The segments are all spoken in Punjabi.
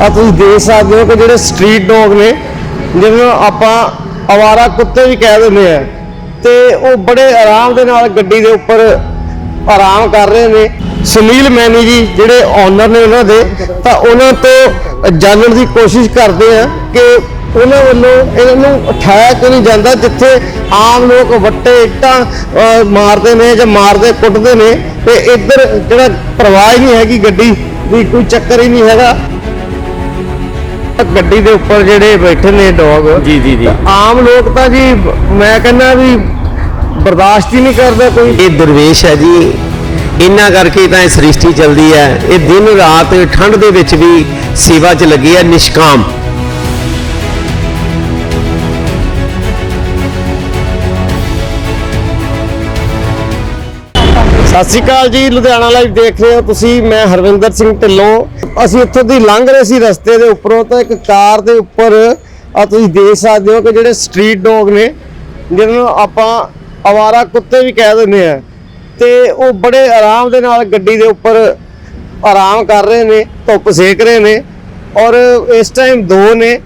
ਆ ਤੁਸੀਂ ਦੇਖ ਸਕਦੇ ਹੋ ਕਿ ਜਿਹੜੇ ਸਟਰੀਟ ਡੌਗ ਨੇ, ਜਿਹਨਾਂ ਨੂੰ ਆਪਾਂ ਆਵਾਰਾ ਕੁੱਤੇ ਵੀ ਕਹਿ ਦਿੰਦੇ ਆ, ਤੇ ਉਹ ਬੜੇ ਆਰਾਮ ਦੇ ਨਾਲ ਗੱਡੀ ਦੇ ਉੱਪਰ ਆਰਾਮ ਕਰ ਰਹੇ ਨੇ। ਸੁਨੀਲ ਮੈਨੀ ਜੀ, ਜਿਹੜੇ ਓਨਰ ਨੇ ਉਹਨਾਂ ਦੇ, ਤਾਂ ਉਹਨਾਂ ਤੋਂ ਜਾਣਨ ਦੀ ਕੋਸ਼ਿਸ਼ ਕਰਦੇ ਆ ਕਿ ਉਹਨਾਂ ਵੱਲੋਂ ਇਹਨਾਂ ਨੂੰ ਉਠਾਇਆ ਕਿਉਂ ਨਹੀਂ ਜਾਂਦਾ, ਜਿੱਥੇ ਆਮ ਲੋਕ ਵੱਟੇ, ਇੱਟਾਂ ਮਾਰਦੇ ਨੇ ਜਾਂ ਮਾਰਦੇ, ਕੁੱਟਦੇ ਨੇ, ਤੇ ਇੱਧਰ ਜਿਹੜਾ ਪ੍ਰਵਾਹ ਹੀ ਨਹੀਂ ਹੈਗੀ ਗੱਡੀ ਵੀ ਕੋਈ ਚੱਕਰ ਹੀ ਨਹੀਂ ਹੈਗਾ। ਗੱਡੀ ਦੇ ਉੱਪਰ ਜਿਹੜੇ ਬੈਠੇ ਨੇ ਡੌਗ ਜੀ ਜੀ ਜੀ। ਆਮ ਲੋਕ ਤਾਂ ਜੀ ਮੈਂ ਕਹਿੰਦਾ ਵੀ ਬਰਦਾਸ਼ਤ ਹੀ ਨਹੀਂ ਕਰਦਾ ਕੋਈ। ਇਹ ਦਰਵੇਸ਼ ਹੈ ਜੀ। ਇੰਨਾ ਕਰਕੇ ਤਾਂ ਇਹ ਸ੍ਰਿਸ਼ਟੀ ਚੱਲਦੀ ਹੈ। ਇਹ ਦਿਨ ਰਾਤ ਠੰਡ ਦੇ ਵਿੱਚ ਵੀ ਸੇਵਾ 'ਚ ਲੱਗੀ ਹੈ ਨਿਸ਼ਕਾਮ। ਸਤਿ ਸ਼੍ਰੀ ਅਕਾਲ ਜੀ, ਲੁਧਿਆਣਾ ਲਾਈਵ ਦੇਖ ਰਹੇ ਹੋ ਤੁਸੀਂ, ਮੈਂ ਹਰਵਿੰਦਰ ਸਿੰਘ ਢਿੱਲੋਂ। ਅਸੀਂ ਇੱਥੋਂ ਦੀ ਲੰਘ ਰਹੇ ਸੀ ਰਸਤੇ ਦੇ ਉੱਪਰੋਂ ਤਾਂ ਇੱਕ ਕਾਰ ਦੇ ਉੱਪਰ ਆ ਤੁਸੀਂ ਦੇਖ ਸਕਦੇ ਹੋ ਕਿ ਜਿਹੜੇ ਸਟਰੀਟ ਡੌਗ ਨੇ, ਜਿਹਨਾਂ ਨੂੰ ਆਪਾਂ ਆਵਾਰਾ ਕੁੱਤੇ ਵੀ ਕਹਿ ਦਿੰਦੇ ਆ। ਤੇ ਉਹ ਬੜੇ ਆਰਾਮ ਦੇ ਨਾਲ ਗੱਡੀ ਦੇ ਉੱਪਰ ਆਰਾਮ ਕਰ ਰਹੇ ਨੇ, ਧੁੱਪ ਸੇਕ ਰਹੇ ਨੇ, ਔਰ ਇਸ ਟਾਈਮ ਦੋ ਨੇ।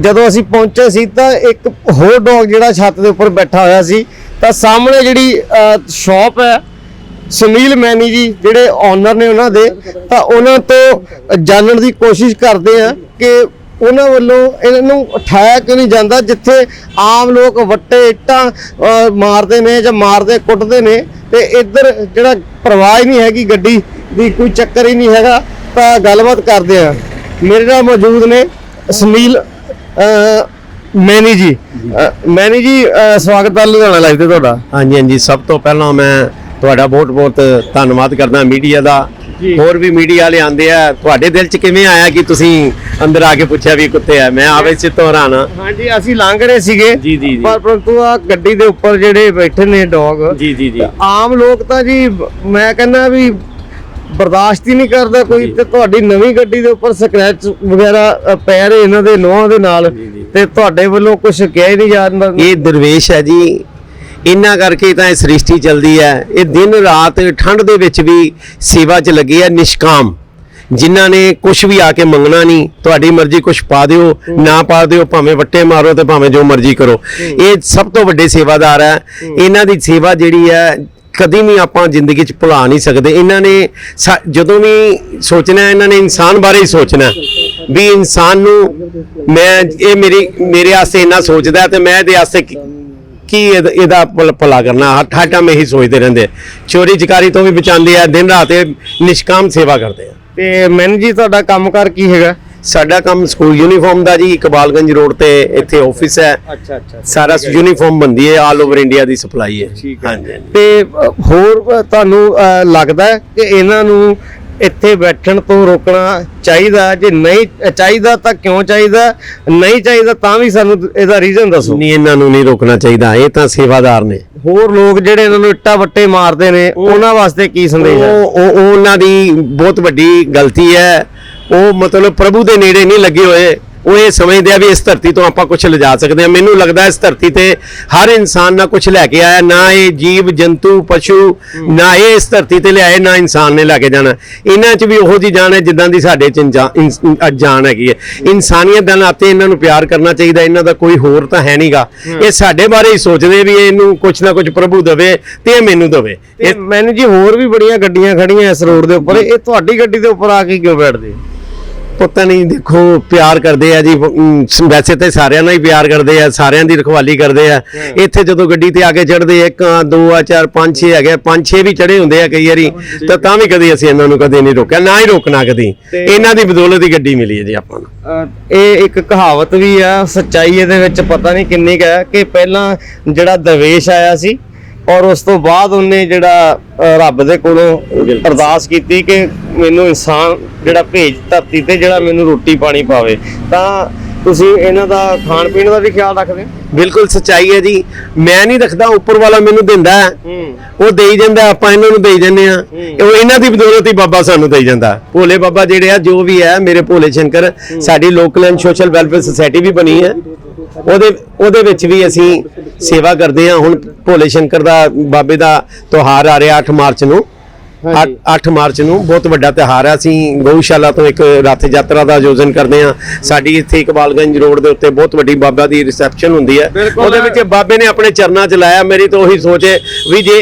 ਜਦੋਂ ਅਸੀਂ ਪਹੁੰਚੇ ਸੀ ਤਾਂ ਇੱਕ ਹੋਰ ਡੌਗ ਜਿਹੜਾ ਛੱਤ ਦੇ ਉੱਪਰ ਬੈਠਾ ਹੋਇਆ ਸੀ, ਤਾਂ ਸਾਹਮਣੇ ਜਿਹੜੀ ਸ਼ਾਪ ਹੈ ਸੁਨੀਲ ਮੈਨੀ ਜੀ ਜਿਹੜੇ ਓਨਰ ਨੇ ਉਹਨਾਂ ਦੇ, ਤਾਂ ਉਹਨਾਂ ਤੋਂ ਜਾਣਨ ਦੀ ਕੋਸ਼ਿਸ਼ ਕਰਦੇ ਆ ਕਿ ਉਹਨਾਂ ਵੱਲੋਂ ਇਹਨਾਂ ਨੂੰ ਉਠਾਇਆ ਕਿਉਂ ਨਹੀਂ ਜਾਂਦਾ, ਜਿੱਥੇ ਆਮ ਲੋਕ ਵੱਟੇ, ਇੱਟਾਂ ਮਾਰਦੇ ਨੇ ਜਾਂ ਮਾਰਦੇ, ਕੁੱਟਦੇ ਨੇ, ਤੇ ਇੱਧਰ ਜਿਹੜਾ ਪਰਵਾਹ ਹੀ ਨਹੀਂ ਹੈਗੀ ਗੱਡੀ ਦੀ, ਕੋਈ ਚੱਕਰ ਹੀ ਨਹੀਂ ਹੈਗਾ, ਤਾਂ ਗੱਲਬਾਤ ਕਰਦੇ ਆ। ਮੇਰੇ ਨਾਲ ਮੌਜੂਦ ਨੇ ਸੁਨੀਲ ਮੈਨੀ ਜੀ। ਮੈਨੀ ਜੀ ਸਵਾਗਤ ਹੈ ਲੁਧਿਆਣਾ ਲਾਈਵ ਤੇ ਤੁਹਾਡਾ। ਹਾਂਜੀ ਹਾਂਜੀ, ਸਭ ਤੋਂ ਪਹਿਲਾਂ ਮੈਂ ਤੁਹਾਡਾ ਬਹੁਤ ਬਹੁਤ ਧੰਨਵਾਦ ਕਰਦਾ ਮੀਡੀਆ ਦਾ। ਹੋਰ ਵੀ ਮੀਡੀਆ ਵਾਲੇ ਆਂਦੇ ਆ ਤੁਹਾਡੇ ਦਿਲ 'ਚ ਕਿਵੇਂ ਆਇਆ ਕਿ ਤੁਸੀਂ ਅੰਦਰ ਆ ਕੇ ਪੁੱਛਿਆ ਵੀ ਕੁੱਤੇ ਆ? ਮੈਂ ਆਵੇ ਚ ਤੋਂ ਹੈਰਾਨ ਹਾਂਜੀ ਅਸੀਂ ਲੰਘ ਰਹੇ ਸੀਗੇ ਜੀ, ਜੀ। ਪਰ ਪਰੰਤੂ ਆ ਗੱਡੀ ਦੇ ਉੱਪਰ ਜਿਹੜੇ ਬੈਠੇ ਨੇ ਡੌਗ ਜੀ ਜੀ ਜੀ। ਆਮ ਲੋਕ ਤਾਂ ਜੀ ਮੈਂ ਕਹਿੰਦਾ ਵੀ ਬਰਦਾਸ਼ਤ ਹੀ ਨਹੀਂ ਕਰਦਾ ਕੋਈ ਤੇ ਤੁਹਾਡੀ ਨਵੀਂ ਗੱਡੀ ਦੇ ਉੱਪਰ ਸਕ੍ਰੈਚ ਵਗੈਰਾ ਪੈ ਰਹੇ ਇਹਨਾਂ ਦੇ ਨੋਹਾਂ ਦੇ ਨਾਲ ਤੇ ਤੁਹਾਡੇ ਵੱਲੋਂ ਕੁਝ ਕਿਹਾ ਹੀ ਨਹੀਂ ਜਾਂਦਾ ਇਹ ਦਰਵੇਸ਼ ਹੈ ਜੀ ਇਹਨਾਂ ਕਰਕੇ ਤਾਂ ਇਹ ਸ੍ਰਿਸ਼ਟੀ ਚੱਲਦੀ ਹੈ। ਇਹ ਦਿਨ ਰਾਤ ਠੰਡ ਦੇ ਵਿੱਚ ਵੀ ਸੇਵਾ 'ਚ ਲੱਗੀ ਹੈ ਨਿਸ਼ਕਾਮ। ਜਿਨ੍ਹਾਂ ਨੇ ਕੁਝ ਵੀ ਆ ਕੇ ਮੰਗਣਾ ਨਹੀਂ, ਤੁਹਾਡੀ ਮਰਜ਼ੀ ਕੁਝ ਪਾ ਦਿਓ, ਨਾ ਪਾ ਦਿਓ, ਭਾਵੇਂ ਵੱਟੇ ਮਾਰੋ ਤੇ ਭਾਵੇਂ ਜੋ ਮਰਜ਼ੀ ਕਰੋ। ਇਹ ਸਭ ਤੋਂ ਵੱਡੇ ਸੇਵਾਦਾਰ ਹੈ। ਇਹਨਾਂ ਦੀ ਸੇਵਾ ਜਿਹੜੀ ਹੈ, ਕਦੀ ਵੀ ਆਪਾਂ ਜ਼ਿੰਦਗੀ 'ਚ ਭੁਲਾ ਨਹੀਂ ਸਕਦੇ। ਇਹਨਾਂ ਨੇ ਸਾ- ਜਦੋਂ ਵੀ ਸੋਚਣਾ ਇਹਨਾਂ ਨੇ ਇਨਸਾਨ ਬਾਰੇ ਹੀ ਸੋਚਣਾ ਵੀ ਇਨਸਾਨ ਨੂੰ ਮੈਂ, ਇਹ ਮੇਰੀ, ਮੇਰੇ ਵਾਸਤੇ ਇੰਨਾ ਸੋਚਦਾ ਹੈ ਤੇ ਮੈਂ ਇਹਦੇ ਵਾਸਤੇ ਕੀ- ਇਹਦਾ- ਭਲ- ਕਰਨਾ? ਹਰ ਟਾਈਮ ਇਹੀ ਸੋਚਦੇ ਰਹਿੰਦੇ। ਚੋਰੀ ਚਕਾਰੀ ਤੋਂ ਵੀ ਬਚਾਉਂਦੇ ਆ ਦਿਨ ਰਾਤ ਨਿਸ਼ਕਾਮ ਸੇਵਾ ਕਰਦੇ ਆ। ਤੇ ਮੈਨ ਜੀ ਤੁਹਾਡਾ ਕੰਮਕਾਰ ਕੀ ਹੈਗਾ? ਸਾਡਾ ਕੰਮ ਸਕੂਲ ਯੂਨੀਫਾਰਮ ਦਾ ਜੀ ਇਕਬਾਲਗੰਜ ਰੋਡ ਤੇ ਇੱਥੇ ਆਫਿਸ ਹੈ। ਅੱਛਾ ਅੱਛਾ ਸਾਰਾ ਯੂਨੀਫਾਰਮ ਬੰਦੀ ਹੈ ਆਲ ਓਵਰ ਇੰਡੀਆ ਦੀ ਸਪਲਾਈ ਹੈ। ਹੈ। ਹਾਂਜੀ। ਤੇ ਹੋਰ ਤੁਹਾਨੂੰ ਲੱਗਦਾ ਹੈ ਕਿ ਇਹਨਾਂ ਨੂੰ ਇੱਥੇ ਬੈਠਣ ਤੋਂ ਰੋਕਣਾ ਚਾਹੀਦਾ ਜੇ ਨਹੀਂ ਚਾਹੀਦਾ ਤਾਂ ਕਿਉਂ ਚਾਹੀਦਾ ਨਹੀਂ ਚਾਹੀਦਾ ਤਾਂ ਵੀ ਸਾਨੂੰ ਇਹਦਾ ਰੀਜ਼ਨ ਦੱਸੋ। ਨਹੀਂ ਇਹਨਾਂ ਨੂੰ ਨਹੀਂ ਰੋਕਣਾ ਚਾਹੀਦਾ ਇਹ ਤਾਂ ਸੇਵਾਦਾਰ ਨੇ। ਹੋਰ ਲੋਕ ਜਿਹੜੇ ਇਹਨਾਂ ਨੂੰ ਇੱਟਾਂ ਵੱਟੇ ਮਾਰਦੇ ਨੇ ਉਹਨਾਂ ਵਾਸਤੇ ਕੀ ਸੰਦੇਸ਼ ਹੈ? ਉਹ ਉਹਨਾਂ ਦੀ ਬਹੁਤ ਵੱਡੀ ਗਲਤੀ ਹੈ। ਉਹ ਮਤਲਬ ਪ੍ਰਭੂ ਦੇ ਨੇੜੇ ਨਹੀਂ ਲੱਗੇ ਹੋਏ। ਉਹ ਇਹ ਸਮਝਦੇ ਆ ਵੀ ਇਸ ਧਰਤੀ ਤੋਂ ਆਪਾਂ ਕੁਝ ਲਿਜਾ ਸਕਦੇ ਆ। ਮੈਨੂੰ ਲੱਗਦਾ ਇਸ ਧਰਤੀ ਤੇ ਹਰ ਇਨਸਾਨ ਨਾ ਕੁਝ ਲੈ ਕੇ ਆਇਆ ਨਾ ਇਹ ਜੀਵ ਜੰਤੂ ਪਸ਼ੂ ਨਾ ਇਹ ਇਸ ਧਰਤੀ ਤੇ ਲਿਆਏ ਨਾ ਇਨਸਾਨ ਨੇ ਲੈ ਕੇ ਜਾਣਾ। ਇਹਨਾਂ 'ਚ ਵੀ ਉਹੋ ਜੀ ਜਾਨ ਹੈ ਜਿੱਦਾਂ ਦੀ ਸਾਡੇ 'ਚ ਜਾਨ ਹੈਗੀ ਹੈ। ਇਨਸਾਨੀਅਤ ਦੇ ਨਾਤੇ ਇਹਨਾਂ ਨੂੰ ਪਿਆਰ ਕਰਨਾ ਚਾਹੀਦਾ ਇਹਨਾਂ ਦਾ ਕੋਈ ਹੋਰ ਤਾਂ ਹੈ ਨਹੀਂਗਾ ਇਹ ਸਾਡੇ ਬਾਰੇ ਹੀ ਸੋਚਦੇ ਵੀ ਇਹਨੂੰ ਕੁਝ ਨਾ ਕੁਝ ਪ੍ਰਭੂ ਦੇਵੇ ਤੇ ਇਹ ਮੈਨੂੰ ਦੇਵੇ। ਮੈਨੂੰ ਜੀ ਹੋਰ ਵੀ ਬੜੀਆਂ ਗੱਡੀਆਂ ਖੜੀਆਂ ਇਸ ਰੋਡ ਦੇ ਉੱਪਰ। ਇਹ ਤੁਹਾਡੀ ਗੱਡੀ ਦੇ ਉੱਪਰ ਆ ਕੇ ਕਿਉਂ ਬੈਠਦੇ? ਪਤਾ ਨਹੀਂ ਦੇਖੋ ਪਿਆਰ ਕਰਦੇ ਆ ਜੀ ਵੈਸੇ ਤੇ ਸਾਰਿਆਂ ਨਾਲ ਹੀ ਪਿਆਰ ਕਰਦੇ ਆ ਸਾਰਿਆਂ ਦੀ ਰਖਵਾਲੀ ਕਰਦੇ ਆ। ਇੱਥੇ ਜਦੋਂ ਗੱਡੀ ਤੇ ਆ ਕੇ ਚੜਦੇ ਇੱਕ ਆ ਦੋ ਆ ਚਾਰ ਪੰਜ ਛੇ ਹੈਗੇ ਪੰਜ ਛੇ ਵੀ ਚੜੇ ਹੁੰਦੇ ਆ ਕਈ ਵਾਰੀ ਤਾਂ ਤਾਂ ਵੀ ਕਦੀ ਅਸੀਂ ਇਹਨਾਂ ਨੂੰ ਕਦੇ ਨਹੀਂ ਰੋਕਿਆ ਨਾ ਹੀ ਰੋਕਣਾ ਕਦੀ। ਇਹਨਾਂ ਦੀ ਬਦੌਲਤ ਹੀ ਗੱਡੀ ਮਿਲੀ ਹੈ ਜੀ ਆਪਾਂ ਨੂੰ। ਇਹ ਇੱਕ ਕਹਾਵਤ ਵੀ ਆ ਸੱਚਾਈ ਇਹਦੇ ਵਿੱਚ ਪਤਾ ਨਹੀਂ ਕਿੰਨੀ ਕੁ ਹੈ ਕਿ ਪਹਿਲਾਂ ਜਿਹੜਾ ਦਰਵੇਸ਼ ਆਇਆ ਸੀ ਔਰ ਉਸ ਤੋਂ ਬਾਅਦ ਉਹਨੇ ਜਿਹੜਾ ਰੱਬ ਦੇ ਕੋਲੋਂ ਅਰਦਾਸ ਕੀਤੀ ਕਿ ਮੈਨੂੰ ਇਨਸਾਨ ਜਿਹੜਾ ਭੇਜ ਧਰਤੀ ਤੇ ਜਿਹੜਾ ਮੈਨੂੰ ਰੋਟੀ ਪਾਣੀ ਪਾਵੇ। ਤਾਂ ਤੁਸੀਂ ਇਹਨਾਂ ਦਾ ਖਾਣ ਪੀਣ ਦਾ ਵੀ ਖਿਆਲ ਰੱਖਦੇ ਹੋ? ਬਿਲਕੁਲ ਸੱਚਾਈ ਹੈ ਜੀ। ਮੈਂ ਨਹੀਂ ਰੱਖਦਾ ਉੱਪਰ ਵਾਲਾ ਮੈਨੂੰ ਦਿੰਦਾ ਹੈ। ਉਹ ਦੇਈ ਜਾਂਦਾ ਆਪਾਂ ਇਹਨਾਂ ਨੂੰ ਦੇਈ ਜਾਂਦੇ ਆ ਉਹ ਇਹਨਾਂ ਦੀ ਬਦੌਲਤ ਹੀ ਬਾਬਾ ਸਾਨੂੰ ਦੇਈ ਜਾਂਦਾ। ਭੋਲੇ ਬਾਬਾ ਜਿਹੜੇ ਆ ਜੋ ਵੀ ਹੈ ਮੇਰੇ ਭੋਲੇ ਸ਼ੰਕਰ ਸਾਡੀ local and social welfare society ਵੀ ਬਣੀ ਹੈ। ਉਹਦੇ ਉਹਦੇ ਵਿੱਚ ਵੀ ਅਸੀਂ ਸੇਵਾ ਕਰਦੇ ਆ ਹੁਣ ਭੋਲੇ ਸ਼ੰਕਰ ਦਾ ਬਾਬੇ ਦਾ ਤਿਉਹਾਰ ਆ ਰਿਹਾ 8 ਮਾਰਚ ਨੂੰ। ਹਾਂਜੀ। 8 ਮਾਰਚ ਨੂੰ ਬਹੁਤ ਵੱਡਾ ਤਿਉਹਾਰ ਹੈ ਅਸੀਂ ਗਊਸ਼ਾਲਾ ਤੋਂ ਇੱਕ ਰੱਥ ਯਾਤਰਾ ਦਾ ਆਯੋਜਨ ਕਰਦੇ ਹਾਂ। ਸਾਡੀ ਇੱਥੇ ਇਕਬਾਲਗੰਜ ਰੋਡ ਦੇ ਉੱਤੇ ਬਹੁਤ ਵੱਡੀ ਬਾਬਾ ਦੀ ਰਿਸੈਪਸ਼ਨ ਹੁੰਦੀ ਹੈ। ਉਹਦੇ ਵਿੱਚ ਬਾਬੇ ਨੇ ਆਪਣੇ ਚਰਨਾਂ 'ਚ ਲਾਇਆ। ਮੇਰੀ ਤਾਂ ਉਹੀ ਸੋਚ ਹੈ ਵੀ ਜੇ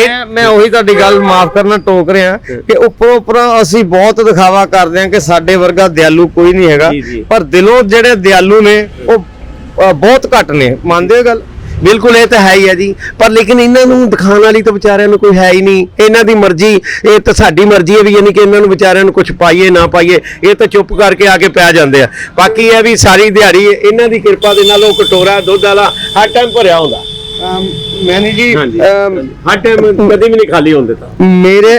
ਮੈਂ ਮੈਂ ਉਹੀ ਤੁਹਾਡੀ ਗੱਲ ਮਾਫ ਕਰਨਾ ਟੋਕ ਰਿਹਾ ਕਿ ਉੱਪਰੋਂ ਉੱਪਰੋਂ ਅਸੀਂ ਬਹੁਤ ਦਿਖਾਵਾ ਕਰਦੇ ਹਾਂ ਕਿ ਸਾਡੇ ਵਰਗਾ ਦਿਆਲੂ ਕੋਈ ਨਹੀਂ ਹੈਗਾ। ਪਰ ਦਿਲੋਂ ਜਿਹੜੇ ਦਿਆਲੂ ਨੇ ਉਹ ਬਹੁਤ ਘੱਟ ਨੇ, ਮੰਨਦੇ ਹੋ ਗੱਲ? ਬਿਲਕੁਲ, ਇਹ ਤਾਂ ਹੈ ਹੀ ਹੈ ਜੀ। ਪਰ ਲੇਕਿਨ ਇਹਨਾਂ ਨੂੰ ਦਿਖਾਉਣ ਵਾਲੀ ਤਾਂ ਵਿਚਾਰਿਆਂ ਨੂੰ ਕੋਈ ਹੈ ਹੀ ਨਹੀਂ। ਇਹਨਾਂ ਦੀ ਮਰਜ਼ੀ, ਇਹ ਤਾਂ ਸਾਡੀ ਮਰਜ਼ੀ ਹੈ ਵੀ ਯਾਨੀ ਕਿ ਇਹਨਾਂ ਨੂੰ ਵਿਚਾਰਿਆਂ ਨੂੰ ਕੁਝ ਪਾਈਏ, ਨਾ ਪਾਈਏ, ਇਹ ਤਾਂ ਚੁੱਪ ਕਰਕੇ ਆ ਕੇ ਪੈ ਜਾਂਦੇ ਆ। ਬਾਕੀ ਇਹ ਵੀ ਸਾਰੀ ਦਿਹਾੜੀ ਇਹਨਾਂ ਦੀ ਕਿਰਪਾ ਦੇ ਨਾਲ ਉਹ ਕਟੋਰਾ ਦੁੱਧ ਵਾਲਾ ਹਰ ਟਾਈਮ ਭਰਿਆ ਹੁੰਦਾ। ਮੈਨੇ ਜੀ ਹਾਂਜੀ। ਹਰ ਟਾਈਮ ਕਦੇ ਵੀ ਨਹੀਂ ਖਾਲੀ ਹੁੰਦੇ ਤਾਂ ਮੇਰੇ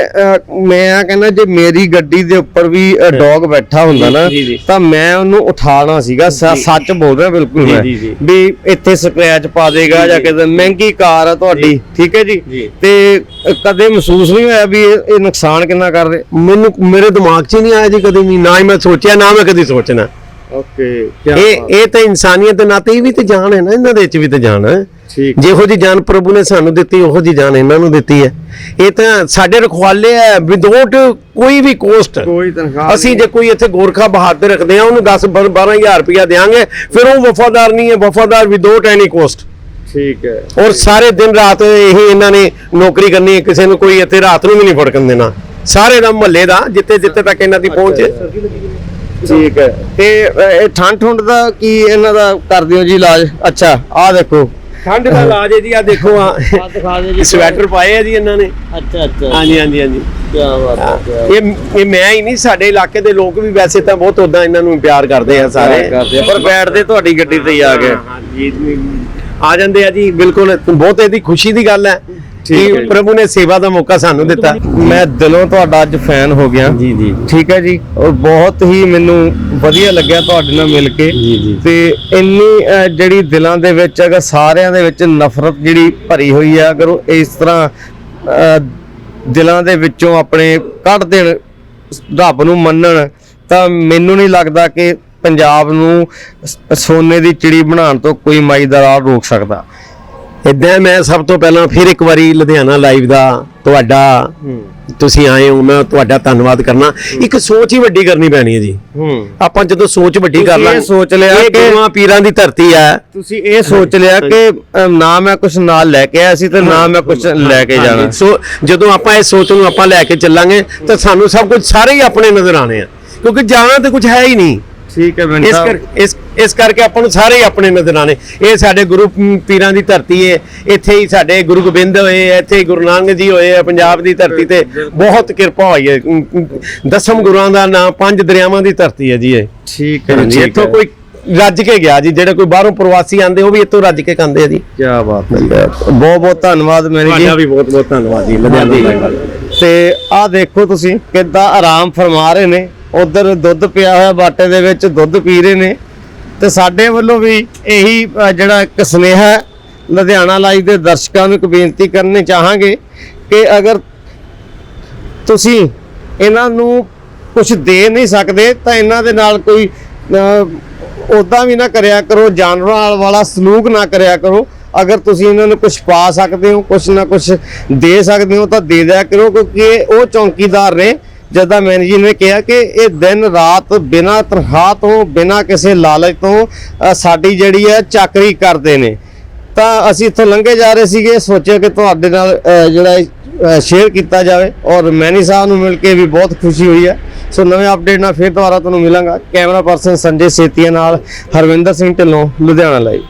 ਮੈਂ ਆ ਕਹਿੰਦਾ ਜੇ ਮੇਰੀ ਗੱਡੀ ਦੇ ਉੱਪਰ ਵੀ ਡੌਗ ਬੈਠਾ ਹੁੰਦਾ ਨਾ। ਤਾਂ ਮੈਂ ਉਹਨੂੰ ਉਠਾਣਾ ਸੀਗਾ। ਸ- ਸੱਚ ਬੋਲ ਰਿਹਾ ਬਿਲਕੁਲ ਜੀ, ਮੈਂ। ਜੀ, ਜੀ। ਵੀ ਇੱਥੇ ਸਕ੍ਰੈਚ ਪਾ ਦੇਗਾ ਜਾਂ ਕਿਤੇ ਮਹਿੰਗੀ ਕਾਰ ਆ ਤੁਹਾਡੀ ਠੀਕ ਹੈ ਜੀ? ਜੀ। ਤੇ ਅ, ਕਦੇ ਮਹਿਸੂਸ ਨਹੀਂ ਹੋਇਆ ਵੀ ਇਹ ਨੁਕਸਾਨ ਕਿੰਨਾ ਕਰ ਰਹੇ? ਮੈਨੂੰ ਮੇਰੇ ਦਿਮਾਗ 'ਚ ਹੀ ਨਹੀਂ ਆਇਆ ਜੀ ਕਦੇ ਵੀ ਨਾ ਹੀ ਮੈਂ ਸੋਚਿਆ ਨਾ ਮੈਂ ਕਦੀ ਸੋਚਣਾ। ਓਕੇ ਇਹ ਇਹ ਤਾਂ ਇਨਸਾਨੀਅਤ ਦੇ ਨਾਤੇ ਇਹ ਵੀ ਤੇ ਜਾਨ ਹੈ ਨਾ ਇਹਨਾਂ ਦੇ ਵਿੱਚ ਵੀ ਤੇ ਜਾਨ ਹੈ। ਠੀਕ ਜਿਹੋ ਜੀ ਜਾਨ ਪ੍ਰਭੂ ਨੇ ਸਾਨੂੰ ਦਿੱਤੀ ਉਹੋ ਜੀ ਜਾਨ ਇਹਨਾਂ ਨੂੰ ਦਿੱਤੀ ਹੈ। ਇਹ ਤਾਂ ਸਾਡੇ ਰਖਵਾਲੇ ਹੈ ਵਿਦਆਊਟ ਕੋਈ ਵੀ ਕੋਸਟ ਕੋਈ ਤਨਖਾਹ ਅਸੀਂ ਜੇ ਕੋਈ ਇੱਥੇ ਗੋਰਖਾ ਬਹਾਦਰ ਰੱਖਦੇ ਆ ਉਹਨੂੰ 10 12000 ਰੁਪਇਆ ਦੇਾਂਗੇ ਫਿਰ ਉਹ ਵਫਾਦਾਰ ਨਹੀਂ ਹੈ ਵਫਾਦਾਰ ਵਿਦਆਊਟ ਐਨੀ ਕੋਸਟ ਠੀਕ ਹੈ। ਔਰ ਸਾਰੇ ਦਿਨ ਰਾਤ ਇਹੀ ਇਹਨਾਂ ਨੇ ਨੌਕਰੀ ਕਰਨੀ ਹੈ ਕਿਸੇ ਨੂੰ ਕੋਈ ਇੱਥੇ ਰਾਤ ਨੂੰ ਵੀ ਨਹੀਂ ਫੜਕਣ ਦੇਣਾ। ਸਾਰੇ ਦਾ ਮਹੱਲੇ ਦਾ ਜਿੱਥੇ ਜਿੱਥੇ ਤੱਕ ਇਹਨਾਂ ਦੀ ਪਹੁੰਚ ਹੈ। ਠੀਕ ਹੈ। ਤੇ ਇਹ ਠੰਡ ਠੁੰਡ ਦਾ ਕੀ ਇਹਨਾਂ ਦਾ ਕਰਦੇ ਹੋ ਜੀ ਇਲਾਜ? ਅੱਛਾ ਆਹ ਦੇਖੋ। ਠੰਡ ਦਾ ਇਲਾਜ ਹੈ ਜੀ ਆ ਦੇਖੋ ਆ ਦਿਖਾ ਸਵੈਟਰ ਪਾਏ ਆ ਜੀ ਇਹਨਾਂ ਨੇ। ਅੱਛਾ ਅੱਛਾ। ਹਾਂਜੀ ਹਾਂਜੀ ਹਾਂਜੀ। ਕੀ ਬਾਤ ਹੈ ਇਹ ਇਹ ਮੈਂ ਹੀ ਨਹੀਂ ਸਾਡੇ ਇਲਾਕੇ ਦੇ ਲੋਕ ਵੀ ਵੈਸੇ ਤਾਂ ਬਹੁਤ ਉਦਾਂ ਇਹਨਾਂ ਨੂੰ ਪਿਆਰ ਕਰਦੇ ਆ ਸਾਰੇ। ਕਰਦੇ ਆ, ਪਰ ਬੈਠਦੇ ਤੁਹਾਡੀ ਗੱਡੀ ਤੇ ਹੀ ਆ ਗਏ ਹਾਂਜੀ ਆ ਜਾਂਦੇ ਆ ਜੀ ਬਿਲਕੁਲ ਬਹੁਤ ਇਹਦੀ ਖੁਸ਼ੀ ਦੀ ਗੱਲ ਹੈ ਹੈ। ਕਿ। ਪ੍ਰਭੂ ਨੇ ਸੇਵਾ ਦਾ ਮੌਕਾ ਸਾਨੂੰ ਦਿੱਤਾ। ਮੈਂ ਦਿਲੋਂ ਤੁਹਾਡਾ ਅੱਜ ਫੈਨ ਹੋ ਗਿਆ। ਜੀ ਜੀ। ਠੀਕ ਹੈ ਜੀ? ਔਰ ਬਹੁਤ ਹੀ ਮੈਨੂੰ ਵਧੀਆ ਲੱਗਿਆ ਤੁਹਾਡੇ ਨਾਲ ਮਿਲ ਕੇ। ਤੇ ਇੰਨੀ ਜਿਹੜੀ ਦਿਲਾਂ ਦੇ ਵਿੱਚ ਅਗਰ ਸਾਰਿਆਂ ਦੇ ਵਿੱਚ ਨਫ਼ਰਤ ਜਿਹੜੀ ਭਰੀ ਹੋਈ ਹੈ ਅਗਰ ਉਹ ਇਸ ਤਰ੍ਹਾਂ ਦਿਲਾਂ ਦੇ ਵਿੱਚੋਂ ਆਪਣੇ ਕੱਢ ਦੇਣ ਰੱਬ ਨੂੰ ਮੰਨਣ ਤਾਂ ਮੈਨੂੰ ਨਹੀਂ ਲੱਗਦਾ ਕਿ ਪੰਜਾਬ ਨੂੰ ਸੋਨੇ ਦੀ ਚਿੜੀ ਬਣਾਉਣ ਤੋਂ ਕੋਈ ਮਾਈ ਦਾ ਰਾਹ ਰੋਕ ਸਕਦਾ। ਇਦਾਂ ਮੈਂ ਸਭ ਤੋਂ ਪਹਿਲਾਂ ਫਿਰ ਇੱਕ ਵਾਰੀ ਲੁਧਿਆਣਾ ਲਾਈਵ ਦਾ ਤੁਹਾਡਾ ਤੁਸੀਂ ਆਏ ਹੋ ਮੈਂ ਤੁਹਾਡਾ ਧੰਨਵਾਦ ਕਰਨਾ। ਇੱਕ ਸੋਚ ਹੀ ਵੱਡੀ ਕਰਨੀ ਪੈਣੀ ਹੈ ਜੀ। ਹੂੰ। ਆਪਾਂ ਜਦੋਂ ਸੋਚ ਵੱਡੀ ਕਰ ਇਹ ਲਾਂਗੇ ਸੋਚ ਲਿਆ ਇਹ ਕਿ- ਗੁਰੂਆਂ ਪੀਰਾਂ ਦੀ ਧਰਤੀ ਹੈ। ਤੁਸੀਂ ਇਹ ਸੋਚ ਲਿਆ ਕਿ ਨਾ ਮੈਂ ਕੁਝ ਨਾਲ ਲੈ ਕੇ ਆਇਆ ਸੀ ਤੇ ਨਾ ਮੈਂ ਕੁਝ ਲੈ ਕੇ ਜਾਣਾ। ਸੋ ਜਦੋਂ ਆਪਾਂ ਇਸ ਸੋਚ ਨੂੰ ਆਪਾਂ ਲੈ ਕੇ ਚੱਲਾਂਗੇ ਤਾਂ ਸਾਨੂੰ ਸਭ ਕੁਝ ਸਾਰੇ ਹੀ ਆਪਣੇ ਨਜ਼ਰ ਆਣੇ ਆ। ਕਿਉਂਕਿ ਜਾਣਾ ਤੇ ਕੁਝ ਹੈ ਹੀ ਨਹੀਂ। ਠੀਕ ਹੈ ਇਸ ਬੰਦਾ ਕਰ ਇਸ ਇਸ ਕਰਕੇ ਆਪਾਂ ਨੂੰ ਸਾਰੇ ਹੀ ਆਪਣੇ ਨਜ਼ਰ ਆਣੇ ਇਹ ਸਾਡੇ ਗੁਰੂ ਪ- ਪੀਰਾਂ ਦੀ ਧਰਤੀ ਹੈ ਇੱਥੇ ਹੀ ਸਾਡੇ ਗੁਰੂ ਗੋਬਿੰਦ ਹੋਏ ਇੱਥੇ ਹੀ ਗੁਰੂ ਨਾਨਕ ਜੀ ਹੋਏ ਆ ਪੰਜਾਬ ਦੀ ਧਰਤੀ ਤੇ। ਬਹੁਤ ਕਿਰਪਾ ਹੋਈ ਹੈ ਅਮ, ਅਮ, ਦਸਮ ਗੁਰੂਆਂ ਦਾ ਨਾਮ ਪੰਜ ਦਰਿਆਵਾਂ ਦੀ ਧਰਤੀ ਹੈ ਜੀ ਇਹ। ਠੀਕ ਹੈ ਹਾਂਜੀ ਇੱਥੋਂ ਕੋਈ ਰੱਜ ਕੇ ਗਿਆ ਜੀ। ਜਿਹੜੇ ਕੋਈ ਬਾਹਰੋਂ ਪ੍ਰਵਾਸੀ ਆਂਦੇ ਉਹ ਵੀ ਇੱਥੋਂ ਰੱਜ ਕੇ ਖਾਂਦੇ ਆ ਜੀ। ਕੀ ਬਾਤ ਹੈ। ਬਹੁਤ ਬਹੁਤ ਧੰਨਵਾਦ ਮੈਨੇ ਜੀ। ਵੀ ਬਹੁਤ ਬਹੁਤ ਧੰਨਵਾਦ ਜੀ। ਲੁਧਿਆਣਾ ਤੇ ਆਹ ਦੇਖੋ ਤੁਸੀਂ ਕਿੱਦਾਂ ਆਰਾਮ ਫਰਮਾ ਰਹੇ ਨੇ। ਉਧਰ ਦੁੱਧ ਪਿਆ ਹੋਇਆ ਬਾਟੇ ਦੇ ਵਿੱਚ ਦੁੱਧ ਪੀ ਰਹੇ ਨੇ। ਤੇ ਸਾਡੇ ਵੱਲੋਂ ਵੀ ਇਹੀ ਜਿਹੜਾ ਇੱਕ ਸੁਨੇਹਾ ਹੈ, ਲੁਧਿਆਣਾ ਲਾਈਵ ਦੇ ਦਰਸ਼ਕਾਂ ਨੂੰ ਇੱਕ ਬੇਨਤੀ ਕਰਨੀ ਚਾਹਾਂਗੇ ਕਿ ਅਗਰ ਤੁਸੀਂ ਇਹਨਾਂ ਨੂੰ ਕੁਝ ਦੇ ਨਹੀਂ ਸਕਦੇ ਤਾਂ ਇਹਨਾਂ ਦੇ ਨਾਲ ਕੋਈ ਉਦਾਂ ਵੀ ਨਾ ਕਰਿਆ ਕਰੋ ਜਾਨਵਰਾਂ ਵਾਲਾ ਸਲੂਕ ਨਾ ਕਰਿਆ ਕਰੋ। ਅਗਰ ਤੁਸੀਂ ਇਹਨਾਂ ਨੂੰ ਕੁਝ ਪਾ ਸਕਦੇ ਹੋ ਕੁਝ ਨਾ ਕੁਝ ਦੇ ਸਕਦੇ ਹੋ ਤਾਂ ਦੇ ਦਿਆ ਕਰੋ ਕਿਉਂਕਿ ਇਹ ਉਹ ਚੌਂਕੀਦਾਰ ਨੇ ਜਦਾਂ ਮੈਨ ਜੀ ਨੇ ਕਿਹਾ ਕਿ ਇਹ ਦਿਨ ਰਾਤ ਬਿਨਾਂ ਤਨਖਾਹ ਤੋਂ, ਬਿਨਾਂ ਕਿਸੇ ਲਾਲਚ ਤੋਂ ਸਾਡੀ ਜਿਹੜੀ ਹੈ ਚਾਕਰੀ ਕਰਦੇ ਨੇ। ਤਾਂ ਅਸੀਂ ਇੱਥੋਂ ਲੰਘੇ ਜਾ ਰਹੇ ਸੀਗੇ, ਸੋਚਿਆ ਕਿ ਤੁਹਾਡੇ ਨਾਲ ਜਿਹੜਾ ਸ਼ੇਅਰ ਕੀਤਾ ਜਾਵੇ। ਔਰ ਮੈਨੀ ਸਾਹਿਬ ਨੂੰ ਮਿਲ ਕੇ ਵੀ ਬਹੁਤ ਖੁਸ਼ੀ ਹੋਈ ਹੈ। ਸੋ ਨਵੇਂ ਅਪਡੇਟ ਨਾਲ ਫਿਰ ਦੁਬਾਰਾ ਤੁਹਾਨੂੰ ਮਿਲਾਂਗਾ। ਕੈਮਰਾ ਪਰਸਨ ਸੰਜੇ ਸੇਤੀਆ ਨਾਲ ਹਰਵਿੰਦਰ ਸਿੰਘ ਢਿੱਲੋਂ, ਲੁਧਿਆਣਾ ਲਾਈਵ